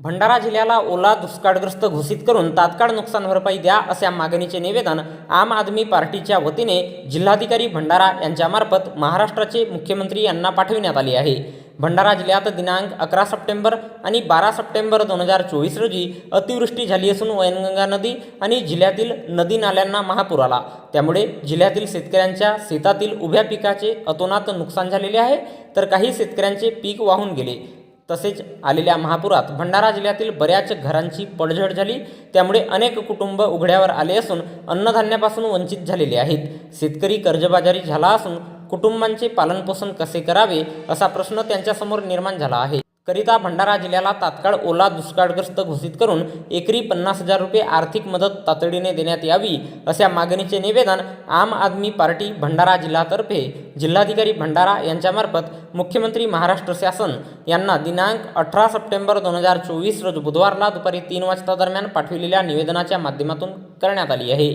भंडारा जिल्ह्याला ओला दुष्काळग्रस्त घोषित करून तात्काळ नुकसान भरपाई द्या अशा मागणीचे निवेदन आम आदमी पार्टीच्या वतीने जिल्हाधिकारी भंडारा यांच्यामार्फत महाराष्ट्राचे मुख्यमंत्री यांना पाठविण्यात आले आहे. भंडारा जिल्ह्यात दिनांक अकरा सप्टेंबर आणि बारा सप्टेंबर दोन हजार चोवीस रोजी अतिवृष्टी झाली असून वैनगंगा नदी आणि जिल्ह्यातील नदी नाल्यांना महापूर आला. त्यामुळे जिल्ह्यातील शेतकऱ्यांच्या शेतातील उभ्या पिकाचे अतोनात नुकसान झालेले आहे. तर काही शेतकऱ्यांचे पीक वाहून गेले. तसेच आलेल्या महापुरात भंडारा जिल्ह्यातील बऱ्याच घरांची पडझड झाली. त्यामुळे अनेक कुटुंब उघड्यावर आले असून अन्नधान्यापासून वंचित झालेले आहेत. शेतकरी कर्जबाजारी झाला असून कुटुंबांचे पालनपोषण कसे करावे असा प्रश्न त्यांच्यासमोर निर्माण झाला आहे. करिता भंडारा जिल्ह्याला तात्काळ ओला दुष्काळग्रस्त घोषित करून एकरी पन्नास हजार रुपये आर्थिक मदत तातडीने देण्यात यावी अशा मागणीचे निवेदन आम आदमी पार्टी भंडारा जिल्हातर्फे जिल्हाधिकारी भंडारा यांच्यामार्फत मुख्यमंत्री महाराष्ट्र शासन यांना दिनांक अठरा सप्टेंबर दोन हजार चोवीस रोज बुधवारला दुपारी तीन वाजता दरम्यान पाठविलेल्या निवेदनाच्या माध्यमातून करण्यात आली आहे.